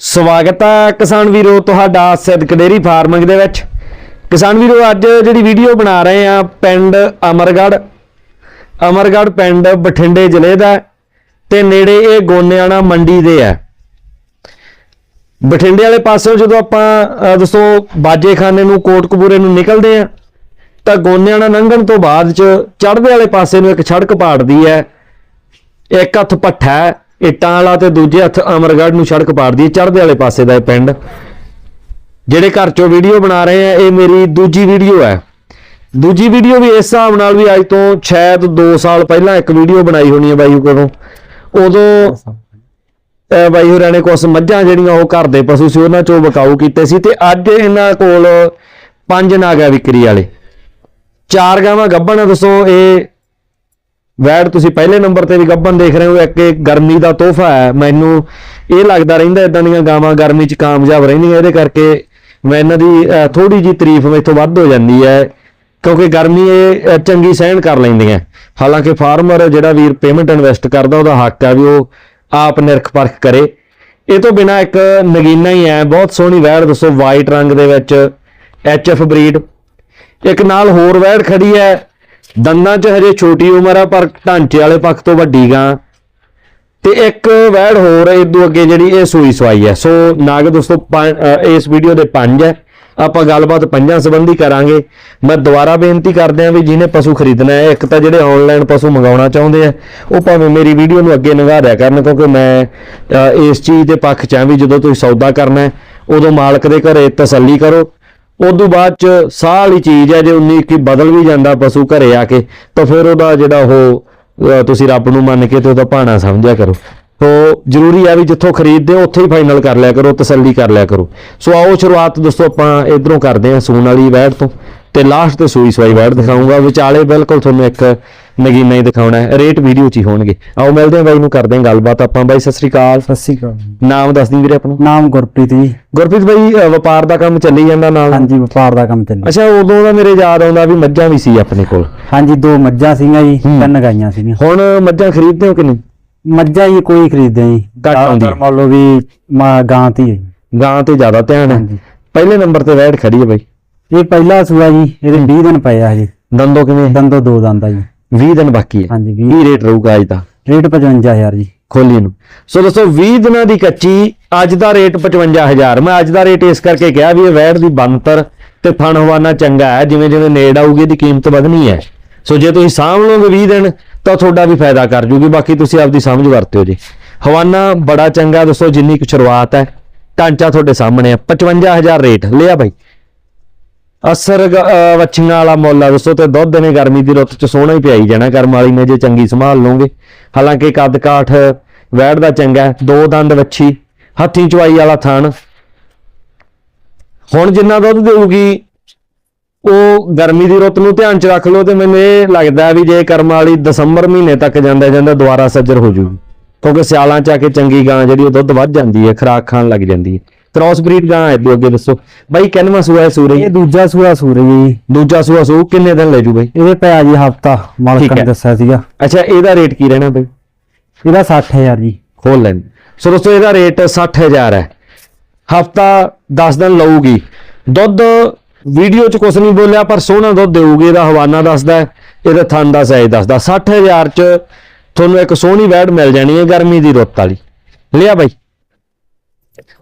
ਸਵਾਗਤ ਹੈ ਕਿਸਾਨ ਵੀਰੋ ਤੁਹਾਡਾ ਸਿੱਧਕ ਡੇਰੀ ਫਾਰਮਿੰਗ ਦੇ ਵਿੱਚ। ਕਿਸਾਨ ਵੀਰੋ ਅੱਜ ਜਿਹੜੀ ਵੀਡੀਓ ਬਣਾ ਰਹੇ ਆ ਪਿੰਡ ਅਮਰਗੜ੍ਹ। ਅਮਰਗੜ੍ਹ ਪਿੰਡ ਬਠਿੰਡੇ ਜ਼ਿਲ੍ਹੇ ਦਾ ਹੈ ਤੇ ਨੇੜੇ ਇਹ ਗੋਨਿਆਣਾ ਮੰਡੀ ਦੇ ਹੈ। ਬਠਿੰਡੇ ਵਾਲੇ ਪਾਸੋਂ ਜਦੋਂ ਆਪਾਂ ਅਹ, ਦੋਸਤੋ ਬਾਜੇਖਾਨੇ ਨੂੰ ਕੋਟਕਪੂਰੇ ਨੂੰ ਨਿਕਲਦੇ ਆ ਤਾਂ ਗੋਨਿਆਣਾ ਲੰਘਣ ਤੋਂ ਬਾਅਦ ਚ ਚੜ੍ਹਦੇ ਵਾਲੇ ਪਾਸੇ ਨੂੰ ਇੱਕ ਸੜਕ ਪਾੜਦੀ ਹੈ। ਇੱਕ ਹੱਥ ਭੱਠਾ ਇੱਟਾਂ ਵਾਲਾ ਤੇ ਦੂਜੇ ਹੱਥ ਅਮਰਗੜ੍ਹ ਨੂੰ ਸੜਕ ਪਾੜਦੀ ਹੈ ਚੜ੍ਹਦੇ ਵਾਲੇ ਪਾਸੇ ਦਾ ਇਹ ਪਿੰਡ। ਜਿਹੜੇ ਘਰ ਚੋਂ ਵੀਡੀਓ ਬਣਾ ਰਹੇ ਆ, ਇਹ ਮੇਰੀ ਦੂਜੀ ਵੀਡੀਓ ਹੈ। ਦੂਜੀ ਵੀਡੀਓ ਵੀ ਇਸ ਹਿਸਾਬ ਨਾਲ ਵੀ ਅੱਜ ਤੋਂ ਸ਼ਾਇਦ 2 ਸਾਲ ਪਹਿਲਾਂ ਇੱਕ ਵੀਡੀਓ ਬਣਾਈ ਹੋਣੀ ਹੈ ਬਾਈ ਕੋਲੋਂ। ਉਦੋਂ, ਅਹ ਬਾਈ ਹੋਰਾਂ ਨੇ ਕੁਝ ਮੱਝਾਂ ਜਿਹੜੀਆਂ ਉਹ ਘਰ ਦੇ ਪਸ਼ੂ ਸੀ, ਉਹਨਾਂ ਚੋਂ ਬਕਾਊ ਕੀਤੇ ਸੀ ਤੇ ਅੱਜ ਇਹਨਾਂ ਕੋਲ ਪੰਜ ਨਾਗਾ ਵਿਕਰੀ ਵਾਲੇ। ਚਾਰ ਗਾਵਾਂ ਗੱਭਣ ਦੱਸੋ, ਇਹ ਵੈਡ ਤੁਸੀਂ ਪਹਿਲੇ ਨੰਬਰ ਤੇ ਵੀ ਗੱਭਣ ਦੇਖ ਰਹੇ ਹੋ, ਇੱਕ ਇਹ ਗਰਮੀ ਦਾ ਤੋਹਫਾ ਹੈ। ਮੈਨੂੰ ਇਹ ਲੱਗਦਾ ਰਹਿੰਦਾ ਇਦਾਂ ਦੀਆਂ ਗਾਵਾਂ ਗਰਮੀ 'ਚ ਕਾਮਯਾਬ ਰਹਿੰਦੀਆਂ, ਇਹਦੇ ਕਰਕੇ ਮੈਂ ਇਹਨਾਂ ਦੀ ਥੋੜੀ ਜੀ ਤਾਰੀਫ ਮੈਥੋਂ ਵੱਧ ਹੋ ਜਾਂਦੀ ਹੈ, ਕਿਉਂਕਿ ਗਰਮੀ ਇਹ ਚੰਗੀ ਸਹਿਣ ਕਰ ਲੈਂਦੀਆਂ ਹਾਲਾਂਕਿ ਫਾਰਮਰ ਜਿਹੜਾ ਵੀਰ ਪੇਮੈਂਟ ਇਨਵੈਸਟ ਕਰਦਾ, ਉਹਦਾ ਹੱਕ ਹੈ ਵੀ ਉਹ ਆਪ ਨਿਰਖ ਪਰਖ ਕਰੇ। ਇਹ ਤੋਂ ਬਿਨਾ ਇੱਕ ਨਗੀਨਾ ਹੀ ਹੈ, ਬਹੁਤ ਸੋਹਣੀ ਵੈੜ, ਦੱਸੋ ਵਾਈਟ ਰੰਗ ਦੇ ਵਿੱਚ ਐਚਐਫ ਬਰੀਡ ਇੱਕ ਨਾਲ ਹੋਰ ਵੈੜ ਖੜੀ ਹੈ ਦੰਦਾਂ 'ਚ ਹਜੇ ਛੋਟੀ ਉਮਰ ਆ, ਪਰ ਢਾਂਚੇ ਵਾਲੇ ਪੱਖ ਤੋਂ ਵੱਡੀ ਗਾਂ। ਤੇ ਇੱਕ ਵੈੜ ਹੋਰ ਇਹ ਤੋਂ ਅੱਗੇ ਜਿਹੜੀ ਇਹ ਸੂਈ ਸਵਾਈ ਹੈ ਸੋ ਨਾਗ ਦੋਸਤੋ ਪੰਜ- ਇਸ ਵੀਡੀਓ ਦੇ ਪੰਜ ਹੈ ਆਪਾਂ ਗੱਲਬਾਤ ਪੰਜਾਂ ਸੰਬੰਧੀ ਕਰਾਂਗੇ। ਮੈਂ ਦੁਬਾਰਾ ਬੇਨਤੀ ਕਰਦੇ ਆਂ ਵੀ ਜਿਹਨੇ ਪਸ਼ੂ ਖਰੀਦਣਾ ਹੈ, ਇੱਕ ਤਾਂ ਜਿਹੜੇ ਆਨਲਾਈਨ ਪਸ਼ੂ ਮੰਗਾਉਣਾ ਚਾਹੁੰਦੇ ਆ, ਉਹ ਭਾਵੇਂ ਮੇਰੀ ਵੀਡੀਓ ਨੂੰ ਅੱਗੇ ਨਿਗਾਹ ਦਿਆ ਕਰਨ, ਕਿਉਂਕਿ ਮੈਂ ਇਸ ਚੀਜ਼ ਦੇ ਪੱਖ 'ਚ ਆ ਵੀ ਜਦੋਂ ਤੁਸੀਂ ਸੌਦਾ ਕਰਨਾ ਹੈ, ਉਦੋਂ ਮਾਲਕ ਦੇ ਘਰੇ ਤਸੱਲੀ ਕਰੋ। ਉਦੋਂ ਬਾਅਦ ਚ ਸਾਹ ਵਾਲੀ ਚੀਜ਼ ਹੈ, ਜੇ 19 21 ਬਦਲ ਵੀ ਜਾਂਦਾ ਪਸ਼ੂ ਘਰੇ ਆ ਕੇ, ਤਾਂ ਫਿਰ ਉਹਦਾ ਜਿਹੜਾ ਉਹ ਤੁਸੀਂ ਰੱਬ ਨੂੰ ਮੰਨ ਕੇ ਤੇ ਉਹਦਾ ਭਾਣਾ ਸਮਝਿਆ ਕਰੋ। ਤੋ ਜ਼ਰੂਰੀ ਹੈ ਵੀ ਜਿੱਥੋਂ ਖਰੀਦਦੇ ਹੋ, ਉੱਥੇ ਹੀ ਫਾਈਨਲ ਕਰ ਲਿਆ ਕਰੋ, ਤਸੱਲੀ ਕਰ ਲਿਆ ਕਰੋ। ਸੋ ਆਓ ਸ਼ੁਰੂਆਤ ਦੋਸਤੋ, ਆਪਾਂ ਇਧਰੋਂ ਕਰਦੇ ਹਾਂ ਸੂਣ ਵਾਲੀ ਵੈੜ ਤੋਂ। ਤੇ ਲਾਸਟ ਤੇ ਸੂਈ ਸਵਾਈ ਵੈੜ ਦਿਖਾਉਂਗਾ। ਵਿਚਾਲੇ ਬਿਲਕੁਲ ਤੁਹਾਨੂੰ ਇੱਕ ਨਗੀਨਾ ਹੀ ਦਿਖਾਉਣਾ ਹੈ। ਰੇਟ ਵੀਡੀਓ 'ਚ ਹੀ ਹੋਣਗੇ। ਆਓ ਮਿਲਦੇ ਹਾਂ ਬਾਈ ਨੂੰ ਕਰਦੇ ਹਾਂ ਗੱਲਬਾਤ ਆਪਾਂ ਬਾਈ ਸਤਿ ਸ੍ਰੀ ਅਕਾਲ। ਸਤਿ ਸ਼੍ਰੀ ਅਕਾਲ ਨਾਮ ਦੱਸ ਦੀ ਵੀਰੇ ਆਪਣਾ? ਨਾਮ ਗੁਰਪ੍ਰੀਤ ਜੀ। ਗੁਰਪ੍ਰੀਤ ਬਾਈ ਵਪਾਰ ਦਾ ਕੰਮ ਚੱਲੀ ਜਾਂਦਾ ਨਾਲ ਹਾਂਜੀ ਵਪਾਰ ਦਾ ਕੰਮ ਚੱਲੀ ਅੱਛਾ ਉਦੋਂ ਦਾ ਮੇਰੇ ਯਾਦ ਆਉਂਦਾ ਵੀ ਮੱਝਾਂ ਵੀ ਸੀ ਆਪਣੇ ਕੋਲ। ਹਾਂਜੀ ਦੋ ਮੱਝਾਂ ਸੀਗੀਆਂ ਜੀ। ਤਿੰਨ ਗਾਈਆਂ ਸੀਗੀਆਂ। ਹੁਣ ਮੱਝਾਂ ਖਰੀਦਦੇ ਹੋ ਕਿ ਨਹੀਂ? ਮੱਝਾਂ ਜੀ ਕੋਈ ਖਰੀਦਦੇ ਜੀ ਘੱਟ ਆਉਂਦੀ। ਜ਼ਿਆਦਾਤਰ ਮੰਨ ਲਓ ਵੀ ਮਾ- ਗਾਂ ਤੀ ਹੈ ਜੀ। ਗਾਂ ਤੇ ਜ਼ਿਆਦਾ ਧਿਆਨ ਹੈ। ਹਾਂਜੀ। ਪਹਿਲੇ ਨੰਬਰ ਤੇ ਵੈੜ ਖੜੀ ਹੈ ਬਾਈ। ਇਹ ਪਹਿਲਾ ਸੂਆ ਜੀ ਇਹਦੇ 20 ਦਿਨ ਪਏ ਆ ਹਜੇ। ਦੰਦੋ ਕਿਵੇਂ? ਦੰਦੋ ਦੋ ਦੰਦ ਆ ਜੀ। 20 ਦਿਨ ਬਾਕੀ ਹੈ। ਹਾਂਜੀ 20 ਕੀ ਰੇਟ ਰਹੂਗਾ ਅੱਜ ਦਾ? ਰੇਟ 55000 ਜੀ। ਖੋਲੀ ਨੂੰ। ਸੋ ਦੋਸਤੋ 20 ਦਿਨਾਂ ਦੀ ਕੱਚੀ ਅੱਜ ਦਾ ਰੇਟ 55000 ਮੈਂ ਅੱਜ ਦਾ ਰੇਟ ਇਸ ਕਰਕੇ ਕਿਹਾ ਵੀ ਇਹ ਵੈੜ ਦੀ ਬੰਤਰ ਤੇ ਥਣ ਹਵਾਨਾ ਚੰਗਾ ਹੈ। ਜਿਵੇਂ ਜਿਵੇਂ ਨੇੜ ਆਊਗੀ ਇਹਦੀ ਕੀਮਤ ਵਧਣੀ ਹੈ। ਸੋ ਜੇ ਤੁਸੀਂ ਸਾਂਭ ਲਓਗੇ 20 ਦਿਨ ਤਾਂ ਤੁਹਾਡਾ ਵੀ ਫਾਇਦਾ ਕਰ ਜੂਗੀ। ਬਾਕੀ ਤੁਸੀਂ ਆਪਦੀ ਸਮਝ ਵਰਤਿਓ ਜੀ। ਹਵਾਨਾ ਬੜਾ ਚੰਗਾ ਦੋਸਤੋ ਜਿੰਨੀ ਕੁ ਸ਼ੁਰੂਆਤ ਹੈ। ਢਾਂਚਾ ਤੁਹਾਡੇ ਸਾਹਮਣੇ ਆ 55000 ਰੇਟ ਲਿਆ ਬਾਈ। ਅਸਰ ਵੱਛੀਆਂ ਵਾਲਾ ਮੁੱਲ ਆ ਦੋਸਤੋ ਤੇ ਦੁੱਧ ਨੇ ਗਰਮੀ ਦੀ ਰੁੱਤ ਚ ਸੋਹਣਾ ਹੀ ਪਿਆਈ ਜਾਣਾ, ਕਰਮ ਵਾਲੀ ਨੇ ਜੇ ਚੰਗੀ ਸੰਭਾਲ ਲਓਗੇ। ਹਾਲਾਂਕਿ ਕੱਦ ਕਾਠ ਵੈੜ ਦਾ ਚੰਗਾ ਦੋ ਦੰਦ ਵੱਛੀ, ਹੱਥੀ ਚਵਾਈ ਵਾਲਾ ਥਣ। ਹੁਣ ਜਿੰਨਾ ਦੁੱਧ ਦੇਊਗੀ, ਉਹ ਗਰਮੀ ਦੀ ਰੁੱਤ ਨੂੰ ਧਿਆਨ ਚ ਰੱਖ ਲਓ ਤੇ ਮੈਨੂੰ ਇਹ ਲੱਗਦਾ ਵੀ ਜੇ ਕਰਮ ਵਾਲੀ ਦਸੰਬਰ ਮਹੀਨੇ ਤੱਕ ਜਾਂਦਾ ਜਾਂਦਾ ਦੁਬਾਰਾ ਸੱਜਰ ਹੋ ਜੂਗੀ। ਕਿਉਂਕਿ ਸਿਆਲਾਂ ਚ ਆ ਕੇ ਚੰਗੀ ਗਾਂ ਜਿਹੜੀ ਉਹ ਦੁੱਧ ਵੱਧ ਜਾਂਦੀ ਹੈ, ਖਰਾਕ ਖਾਣ ਲੱਗ ਜਾਂਦੀ ਹੈ। ਕ੍ਰਾਸ ਬਰੀਡ ਗਾਂ ਹੈ ਅੱਗੇ ਅੱਗੇ ਦੱਸੋ। ਬਾਈ ਕਿੰਨਵਾਂ ਸੂਆ ਹੈ ਸੂਰਜ ਇਹ ਦੂਜਾ ਸੂਆ ਸੂਰਜ ਜੀ। ਦੂਜਾ ਸੂਆ ਸੂ ਕਿੰਨੇ ਦਿਨ ਲੈ ਜੂ ਬਾਈ? ਇਹਦੇ ਪਿਆ ਜੀ ਹਫਤਾ ਮਾਲਕ। ਨੇ ਦੱਸਿਆ ਸੀਗਾ। ਅੱਛਾ ਇਹਦਾ ਰੇਟ ਕੀ ਰਹਿਣਾ ਬਾਈ? ਇਹਦਾ 60000 ਜੀ। ਖੋਲ ਲੈਣ। ਸੋ ਦੋਸਤੋ ਇਹਦਾ ਰੇਟ 60000 ਹੈ। ਹਫਤਾ 10 ਦਿਨ ਲਊਗੀ। ਦੁੱਧ ਵੀਡੀਓ 'ਚ ਕੁਝ ਨਹੀਂ ਬੋਲਿਆ ਪਰ ਸੋਹਣਾ ਦੁੱਧ ਦੇਊਗੀ। ਇਹਦਾ ਹਵਾਨਾ ਦੱਸਦਾ ਇਹਦਾ ਥਣ ਦਾ ਸਾਈਜ਼ ਦੱਸਦਾ। 60000 'ਚ ਤੁਹਾਨੂੰ ਇੱਕ ਸੋਹਣੀ ਵੈੜ ਮਿਲ ਜਾਣੀ ਹੈ ਗਰਮੀ ਦੀ ਰੁੱਤ ਵਾਲੀ। ਲਿਆ ਬਾਈ।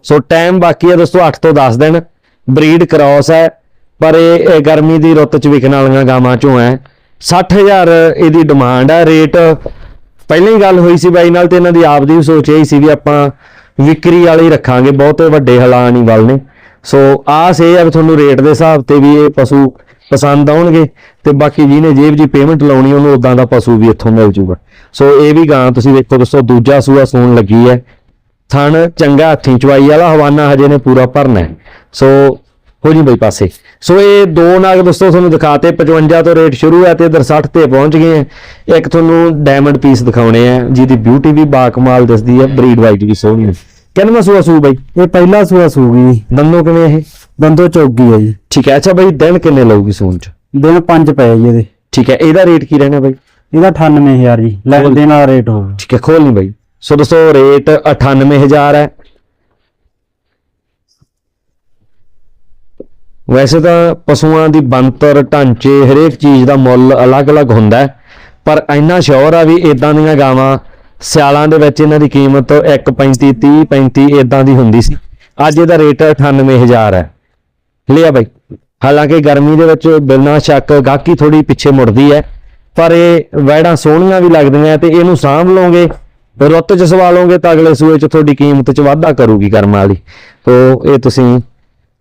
ਸੋ ਟਾਈਮ ਬਾਕੀ ਹੈ ਦੋਸਤੋ 8 ਤੋਂ 10 ਦਿਨ। ਬਰੀਡ ਕ੍ਰਾਸ ਹੈ, ਪਰ ਇਹ ਗਰਮੀ ਦੀ ਰੁੱਤ 'ਚ ਵਿਕਣ ਵਾਲੀਆਂ ਗਾਵਾਂ 'ਚੋਂ ਹੈ। 60000 ਇਹਦੀ ਡਿਮਾਂਡ ਹੈ ਰੇਟ ਪਹਿਲਾਂ ਹੀ ਗੱਲ ਹੋਈ ਸੀ ਬਾਈ ਨਾਲ ਤੇ ਇਹਨਾਂ ਦੀ ਆਪ ਦੀ ਵੀ ਸੋਚ ਇਹ ਸੀ ਵੀ ਆਪਾਂ ਵਿਕਰੀ ਵਾਲੇ ਰੱਖਾਂਗੇ, ਬਹੁਤ ਵੱਡੇ ਹਲਾ ਨਹੀਂ ਵੱਲ ਨੇ। ਸੋ ਆਸ ਇਹ ਹੈ ਵੀ ਤੁਹਾਨੂੰ ਰੇਟ ਦੇ ਹਿਸਾਬ ਤੇ ਵੀ ਇਹ ਪਸ਼ੂ ਪਸੰਦ ਆਉਣਗੇ ਤੇ ਬਾਕੀ ਜਿਹਨੇ ਜੇਬ ਜੀ ਪੇਮੈਂਟ ਲਾਉਣੀ, ਉਹਨੂੰ ਉਦਾਂ ਦਾ ਪਸ਼ੂ ਵੀ ਇੱਥੋਂ ਮਿਲ ਜੂਗਾ। ਸੋ ਇਹ ਵੀ ਗਾਂ ਤੁਸੀਂ ਵੇਖੋ ਦੋਸਤੋ, ਦੂਜਾ ਸੂਆ ਸੂਣ ਲੱਗੀ ਹੈ। ਥਣ ਚੰਗਾ ਹੱਥੀਂ ਚਵਾਈ ਵਾਲਾ ਹਵਾਨਾ ਹਜੇ ਨੇ ਪੂਰਾ ਭਰਨਾ। ਸੋ ਹੋ ਜੀ ਬਈ ਪਾਸੇ। ਸੋ ਇਹ ਦੋ ਨਾਗ ਦੋਸਤੋ ਤੁਹਾਨੂੰ ਦਿਖਾਤੇ 55 ਤੋਂ ਰੇਟ ਸ਼ੁਰੂ ਹੈ ਤੇ ਇਧਰ 60 ਤੇ ਪਹੁੰਚ ਗਏ ਹੈ। ਇੱਕ ਤੁਹਾਨੂੰ ਡਾਇਮੰਡ ਪੀਸ ਦਿਖਾਉਣੇ ਆ ਜਿਹਦੀ ਬਿਊਟੀ ਵੀ ਬਾਕਮਾਲ ਦਿਸਦੀ ਹੈ ਬਰੀਡ ਵਾਈਟ ਵੀ ਸੋਹਣੀ ਹੈ। ਕਿੰਨਵਾਂ ਸੂਆ ਸੂ ਬਈ? ਇਹ ਪਹਿਲਾ ਸੂਆ ਸੂਗੀ ਦੰਦੋਂ ਕਿਵੇਂ ਇਹ? ਦੰਦੋ ਚੌਗੀ ਹੈ ਜੀ। ਠੀਕ ਹੈ ਅੱਛਾ ਬਈ ਦਿਨ ਕਿੰਨੇ ਲਊਗੀ ਸੂਣ ਚ? ਦਿਨ ਪੰਜ ਪਏ ਜੀ ਇਹਦੇ। ਠੀਕ ਹੈ ਇਹਦਾ ਰੇਟ ਕੀ ਰਹਿਣਾ ਬਈ? ਇਹਦਾ 98000 ਜੀ ਲੈਣ ਦੇਣ ਵਾਲਾ ਰੇਟ ਹੋਊ ਠੀਕ ਹੈ ਖੋਲ ਨਹੀਂ ਬਈ। ਸੋ ਦੋਸਤੋ, ਰੇਟ 98000 ਹੈ। ਵੈਸੇ ਤਾਂ ਪਸ਼ੂਆਂ ਦੀ ਬੰਤਰ ਢਾਂਚੇ ਹਰੇਕ ਚੀਜ਼ ਦਾ ਮੁੱਲ ਅਲੱਗ-ਅਲੱਗ ਹੁੰਦਾ ਹੈ, ਪਰ ਇੰਨਾ ਸ਼ੋਰ ਆ ਵੀ ਇਦਾਂ ਦੀਆਂ ਗਾਵਾਂ ਸਿਆਲਾਂ ਦੇ ਵਿੱਚ ਇਹਨਾਂ ਦੀ ਕੀਮਤ 1.35 30 35 ਇਦਾਂ ਦੀ ਹੁੰਦੀ ਸੀ। ਅੱਜ ਇਹਦਾ ਰੇਟ 98000 ਹੈ। ਲਿਆ ਬਾਈ। ਹਾਲਾਂਕਿ ਗਰਮੀ ਦੇ ਵਿੱਚ ਬਿਨਾਂ ਸ਼ੱਕ ਗਾਕੀ ਥੋੜੀ ਪਿੱਛੇ ਮੁੜਦੀ ਹੈ, ਪਰ ਇਹ ਵੈੜਾਂ ਸੋਹਣੀਆਂ ਵੀ ਲੱਗਦੀਆਂ ਤੇ ਇਹਨੂੰ ਸਾਂਭ ਲਓਗੇ ਰੁੱਤ ਚ ਸਵਾ ਲਓਗੇ ਤਾਂ ਅਗਲੇ ਸੂਏ ਚ ਤੁਹਾਡੀ ਕੀਮਤ ਚ ਵਾਧਾ ਕਰੂਗੀ ਕਰਮ ਵਾਲੀ। ਤੋ ਇਹ ਤੁਸੀਂ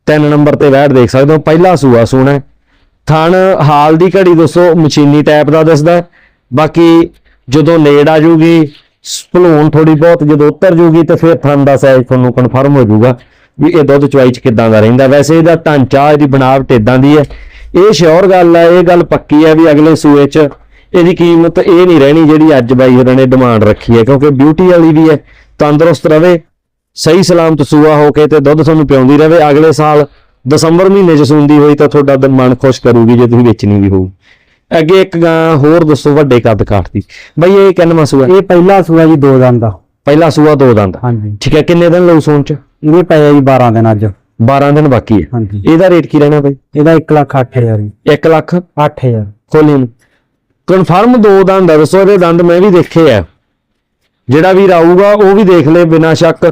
ਤਿੰਨ ਨੰਬਰ ਤੇ ਵੈੜ ਦੇਖ ਸਕਦੇ ਹੋ, ਪਹਿਲਾ ਸੂਆ ਸੋਹਣਾ ਥਣ ਹਾਲ ਦੀ ਘੜੀ ਦੋਸਤੋ ਮਸ਼ੀਨੀ ਟਾਈਪ ਦਾ ਦਿਸਦਾ ਬਾਕੀ ਜਦੋਂ ਨੇੜ ਆ ਜੂਗੀ, ਭਲੂਣ ਥੋੜੀ ਬਹੁਤ, ਜਦੋਂ ਉਤਰ ਜੂਗੀ ਤਾਂ ਫਿਰ ਥਣ ਦਾ ਸਾਈਜ਼ ਤੁਹਾਨੂੰ ਕਨਫਰਮ ਹੋ ਜਾਊਗਾ ਵੀ ਇਹ ਦੁੱਧ ਚਵਾਈ ਚ ਕਿਦਾਂ ਦਾ ਰਹਿੰਦਾ। ਵੈਸੇ ਇਹਦਾ ਢਾਂਚਾ ਇਹਦੀ ਬਣਾਵਟ ਇਦਾਂ ਦੀ ਹੈ। ਇਹ ਸ਼ੋਰ ਗੱਲ ਹੈ, ਇਹ ਗੱਲ ਪੱਕੀ ਹੈ ਵੀ ਅਗਲੇ ਸੂਏ ਚ ਇਹਦੀ ਕੀਮਤ ਇਹ ਨਹੀਂ ਰਹਿਣੀ ਜਿਹੜੀ ਅੱਜ ਬਾਈ ਹੋਰਾਂ ਨੇ ਡਿਮਾਂਡ ਰੱਖੀ ਹੈ ਕਿਉਂਕਿ ਬਿਊਟੀ ਵਾਲੀ ਵੀ ਹੈ ਤੰਦਰੁਸਤ ਰਵੇ ਸਹੀ ਸਲਾਮਤ ਸੂਆ ਹੋ ਕੇ ਤੇ ਦੁੱਧ ਤੁਹਾਨੂੰ ਪਿਆਉਂਦੀ ਰਵੇ ਅਗਲੇ ਸਾਲ ਦਸੰਬਰ ਮਹੀਨੇ ਚ ਸੂੰਦੀ ਹੋਈ ਤਾਂ ਤੁਹਾਡਾ ਦਿਲ ਮਨ ਖੁਸ਼ ਕਰੂਗੀ ਜੇ ਤੁਸੀਂ ਵੇਚਣੀ ਵੀ ਹੋਊ। ਅੱਗੇ ਇੱਕ ਗਾਂ ਹੋਰ ਦੱਸੋ ਵੱਡੇ ਕੱਦ ਕਾਠ ਦੀ। ਬਈ ਇਹ ਕਿੰਨਵਾਂ ਸੂਆ? ਇਹ ਪਹਿਲਾ ਸੂਆ ਜੀ ਦੋ ਦੰਦ ਦਾ ਪਹਿਲਾ ਸੂਆ ਦੋ ਦੰਦ ਹਾਂਜੀ। ਠੀਕ ਹੈ ਕਿੰਨੇ ਦਿਨ ਲਊ ਸੂਣ ਚ? ਇਹਦੇ ਪਏ ਆ ਜੀ 12 ਦਿਨ ਅੱਜ। 12 ਦਿਨ ਬਾਕੀ ਹੈ। ਹਾਂਜੀ। ਇਹਦਾ ਰੇਟ ਕੀ ਰਹਿਣਾ ਬਈ? ਇਹਦਾ 1 ਲੱਖ 8000 ਜੀ। 1 ਲੱਖ? 8000 ਖੋਲੀ ਨੂੰ ਕਨਫਰਮ ਦੋ ਦੰਦ ਆ, ਦੱਸੋ ਇਹਦੇ ਦੰਦ ਮੈਂ ਵੀ ਦੇਖੇ ਆ। ਜਿਹੜਾ ਵੀ ਆਊਗਾ, ਉਹ ਵੀ ਦੇਖ ਲੈ ਬਿਨਾਂ ਸ਼ੱਕ।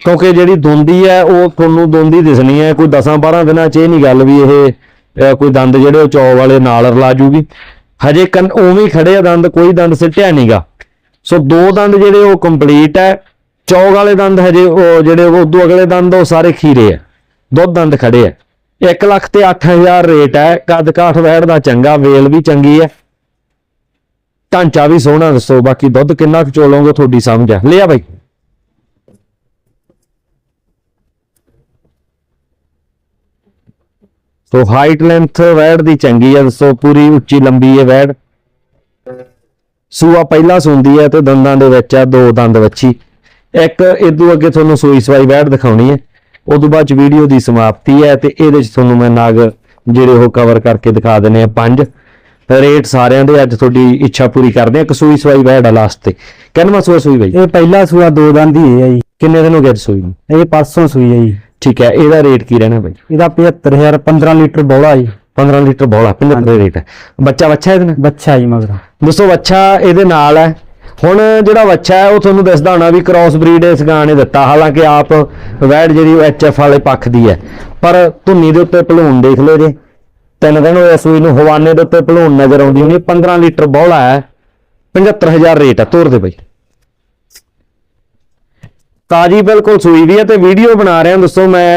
ਕਿਉਂਕਿ ਜਿਹੜੀ ਦੁੰਦੀ ਹੈ ਉਹ ਤੁਹਾਨੂੰ ਦੁੰਦੀ ਦਿਸਣੀ ਹੈ ਕੋਈ 10 12 ਦਿਨਾਂ ਚ ਇਹ ਨਹੀਂ ਗੱਲ ਵੀ ਇਹ ਕੋਈ ਦੰਦ ਜਿਹੜੇ ਉਹ ਚੌ ਵਾਲੇ ਨਾਲ ਰਲਾ ਜੂਗੀ। ਹਜੇ ਕੰਨ ਉਵੇਂ ਖੜੇ ਆ ਦੰਦ, ਕੋਈ ਦੰਦ ਸਿੱਟਿਆ ਨਹੀਂਗਾ ਸੋ ਦੋ ਦੰਦ ਜਿਹੜੇ ਉਹ ਕੰਪਲੀਟ ਹੈ ਚੌਗ ਵਾਲੇ ਦੰਦ ਹਜੇ ਉਹ ਜਿਹੜੇ ਉਹ ਉਦੋਂ ਅਗਲੇ ਦੰਦ, ਉਹ ਸਾਰੇ ਖੀਰੇ ਆ। ਦੁੱਧ ਦੰਦ ਖੜੇ ਆ। 1 ਲੱਖ ਤੇ 8000 ਰੇਟ ਹੈ ਕੱਦ ਕਾਠ ਵੈੜ ਦਾ ਚੰਗਾ, ਵੇਲ ਵੀ ਚੰਗੀ ਹੈ ਢਾਂਚਾ ਵੀ ਸੋਹਣਾ ਦੱਸੋ, ਬਾਕੀ ਦੁੱਧ ਕਿੰਨਾ ਕੁ ਚੋਲੋਗੇ ਤੁਹਾਡੀ ਸਮਝ ਆ। ਲਿਆ ਬਾਈ। ਸੋ ਹਾਈਟ ਲੈਂਥ ਵੈੜ ਦੀ ਚੰਗੀ ਹੈ ਦੱਸੋ, ਪੂਰੀ ਉੱਚੀ ਲੰਬੀ ਹੈ ਵੈੜ। ਸੂਆ ਪਹਿਲਾ ਸੁੰਦੀ ਹੈ ਤੇ ਦੰਦਾਂ ਦੇ ਵਿੱਚ ਆ, ਦੋ ਦੰਦ ਵੱਛੀ। ਇੱਕ ਇਦੋਂ ਅੱਗੇ ਤੁਹਾਨੂੰ ਸੂਈ ਸਵਾਈ ਵੈੜ ਦਿਖਾਉਣੀ ਹੈ ਉਦੋਂ ਬਾਅਦ ਚ ਵੀਡੀਓ ਦੀ ਸਮਾਪਤੀ ਹੈ ਤੇ ਇਹਦੇ ਚ ਤੁਹਾਨੂੰ ਮੈਂ ਨਾਗ ਜਿਹੜੇ ਉਹ ਕਵਰ ਕਰਕੇ ਦਿਖਾ ਦਿੰਨੇ ਆ, ਪੰਜ। ਰੇਟ ਸਾਰਿਆਂ ਦੇ ਅੱਜ ਤੁਹਾਡੀ ਇੱਛਾ ਪੂਰੀ ਕਰਦੇ ਆ। ਇੱਕ ਸੂਈ ਸਵਾਈ ਵੈੜ ਆ ਲਾਸਟ ਤੇ। ਕਿੰਨਵਾਂ ਸੂਆ ਸੂਈ ਬਾਈ? ਇਹ ਪਹਿਲਾ ਸੂਆ ਦੋ ਦੰਦ ਹੀ ਹੈ ਜੀ। ਕਿੰਨੇ ਦਿਨ ਹੋ ਗਏ ਅੱਜ ਸੂਈ ਨੂੰ? ਇਹ ਪਰਸੋਂ ਸੂਈ ਹੈ ਜੀ। ਠੀਕ ਹੈ ਇਹਦਾ ਰੇਟ ਕੀ ਰਹਿਣਾ ਬਾਈ? ਇਹਦਾ 75000 15 ਲੀਟਰ ਬੋਲਾ ਜੀ। 15 ਲੀਟਰ ਬੋਲਾ 75 ਰੇਟ ਹੈ। ਬੱਚਾ ਬੱਚਾ ਇਹਦੇ ਨਾਲ? ਬੱਚਾ ਜੀ ਮਗਰ। ਦੋਸਤੋ ਬੱਚਾ ਇਹਦੇ ਨਾਲ ਹੈ। ਹੁਣ ਜਿਹੜਾ ਬੱਚਾ ਹੈ ਉਹ ਤੁਹਾਨੂੰ ਦੱਸਦਾ ਹੋਣਾ ਵੀ ਕ੍ਰਾਸ ਬਰੀਡ ਇਸ ਗਾਂ ਨੇ ਦਿੱਤਾ। ਹਾਲਾਂਕਿ ਆਪ ਵੈੜ ਜਿਹੜੀ ਉਹ ਐਚਐਫ ਵਾਲੇ ਪੱਖ ਦੀ ਹੈ। ਪਰ ਧੁੰਨੀ ਦੇ ਉੱਤੇ ਭਲੂਣ ਦੇਖ ਲਓ ਜੇ ਤਿੰਨ ਦਿਨ ਹੋਏ ਸੂਈ ਨੂੰ ਹਵਾਨੇ ਦੇ ਉੱਤੇ ਭਲੂਣ ਨਜ਼ਰ ਆਉਂਦੀ ਹੋਣੀ 15 ਲੀਟਰ ਬੋਲਾ ਹੈ 75000 ਰੇਟ ਹੈ ਤੋਰ ਦੇ ਬਈ। ਤਾਜੀ ਬਿਲਕੁਲ ਸੂਈ ਵੀ ਹੈ ਤੇ ਵੀਡੀਓ ਬਣਾ ਰਿਹਾ ਦੋਸਤੋ ਮੈਂ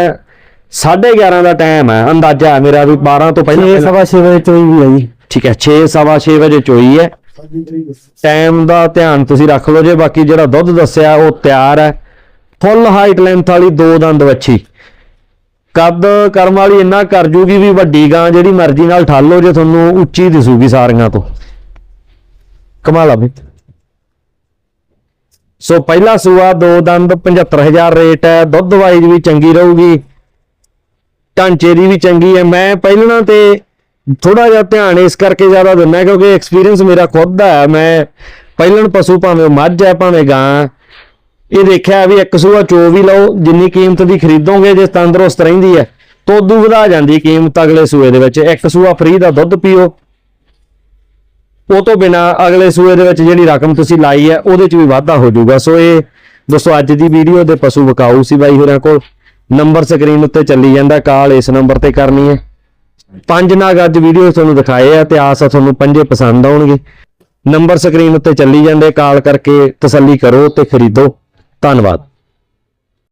11:30 ਦਾ ਟਾਈਮ ਹੈ ਅੰਦਾਜ਼ਾ ਹੈ ਮੇਰਾ ਵੀ 12 ਤੋਂ ਪਹਿਲਾਂ ਇਹ ਸਵਾ 6 ਵਜੇ ਚੋਈ ਵੀ ਹੈ ਜੀ। ਠੀਕ ਹੈ 6 ਸਵਾ 6 ਵਜੇ ਚੋਈ ਹੈ। ਟਾਈਮ ਦਾ ਧਿਆਨ ਤੁਸੀਂ ਰੱਖ ਲਓ ਜੇ ਬਾਕੀ ਜਿਹੜਾ ਦੁੱਧ ਦੱਸਿਆ ਉਹ ਤਿਆਰ ਹੈ। ਫੁੱਲ ਹਾਈਟ ਲੈਂਥ ਵਾਲੀ ਦੋ ਦੰਦ ਵੱਛੀ। ਕੱਦ ਕਰਮ ਵਾਲੀ ਇੰਨਾ ਕਰ ਜੂਗੀ ਵੀ ਵੱਡੀ ਗਾਂ ਜਿਹੜੀ ਮਰਜ਼ੀ ਨਾਲ ਠਾਲੋ ਜੇ ਤੁਹਾਨੂੰ ਉੱਚੀ ਦਿਸੂਗੀ ਸਾਰੀਆਂ ਤੋਂ। ਕਮਾਲ ਆ ਬਈ। ਸੋ ਪਹਿਲਾ ਸੂਆ ਦੋ ਦੰਦ 75000 ਰੇਟ ਹੈ, ਦੁੱਧ ਵਾਈਜ਼ ਵੀ ਚੰਗੀ ਰਹੂਗੀ, ਢਾਂਚੇ ਦੀ ਵੀ ਚੰਗੀ ਹੈ। ਮੈਂ ਪਹਿਲਾਂ ਤੇ ਥੋੜਾ ਜਿਹਾ ਧਿਆਨ ਇਸ ਕਰਕੇ ਜ਼ਿਆਦਾ ਦਿੰਦਾ ਕਿਉਂਕਿ ਐਕਸਪੀਰੀਅੰਸ ਮੇਰਾ ਖੁਦ ਦਾ ਹੈ। ਮੈਂ ਪਹਿਲਣ ਪਸ਼ੂ ਭਾਵੇਂ ਮੱਝ ਹੈ, ਭਾਵੇਂ ਗਾਂ ਇਹ ਦੇਖਿਆ ਵੀ ਇੱਕ ਸੂਆ ਚੋ ਵੀ ਲਓ, ਜਿੰਨੀ ਕੀਮਤ ਦੀ ਖਰੀਦੋਗੇ, ਜੇ ਤੰਦਰੁਸਤ ਰਹਿੰਦੀ ਹੈ ਤਾਂ ਉਦੋਂ ਵਧਾ ਜਾਂਦੀ ਕੀਮਤ ਅਗਲੇ ਸੂਏ ਦੇ ਵਿੱਚ। ਇੱਕ ਸੂਆ ਫ੍ਰੀ ਦਾ ਦੁੱਧ ਪੀਓ। ਉਹ ਤੋਂ ਬਿਨਾ ਅਗਲੇ ਸੂਏ ਦੇ ਵਿੱਚ ਜਿਹੜੀ ਰਕਮ ਤੁਸੀਂ ਲਾਈ ਹੈ, ਉਹਦੇ 'ਚ ਵੀ ਵਾਧਾ ਹੋ ਜਾਊਗਾ। ਸੋ ਇਹ ਦੋਸਤੋ, ਅੱਜ ਦੀ ਵੀਡੀਓ ਦੇ ਪਸ਼ੂ ਵਿਕਾਊ ਸੀ ਬਾਈ ਹੋਰਾਂ ਕੋਲ। ਨੰਬਰ ਸਕਰੀਨ ਉੱਤੇ ਚੱਲੀ ਜਾਂਦਾ, ਕਾਲ ਇਸ ਨੰਬਰ ਤੇ ਕਰਨੀ ਹੈ। ਪੰਜ ਨਾਗ ਅੱਜ ਵੀਡੀਓ ਤੁਹਾਨੂੰ ਦਿਖਾਏ ਆ ਤੇ ਆਸ ਆ ਤੁਹਾਨੂੰ ਪੰਜੇ ਪਸੰਦ ਆਉਣਗੇ। ਨੰਬਰ ਸਕਰੀਨ ਉੱਤੇ ਚੱਲੀ ਜਾਂਦੇ, ਕਾਲ ਕਰਕੇ ਤਸੱਲੀ ਕਰੋ ਤੇ ਖਰੀਦੋ। ਧੰਨਵਾਦ।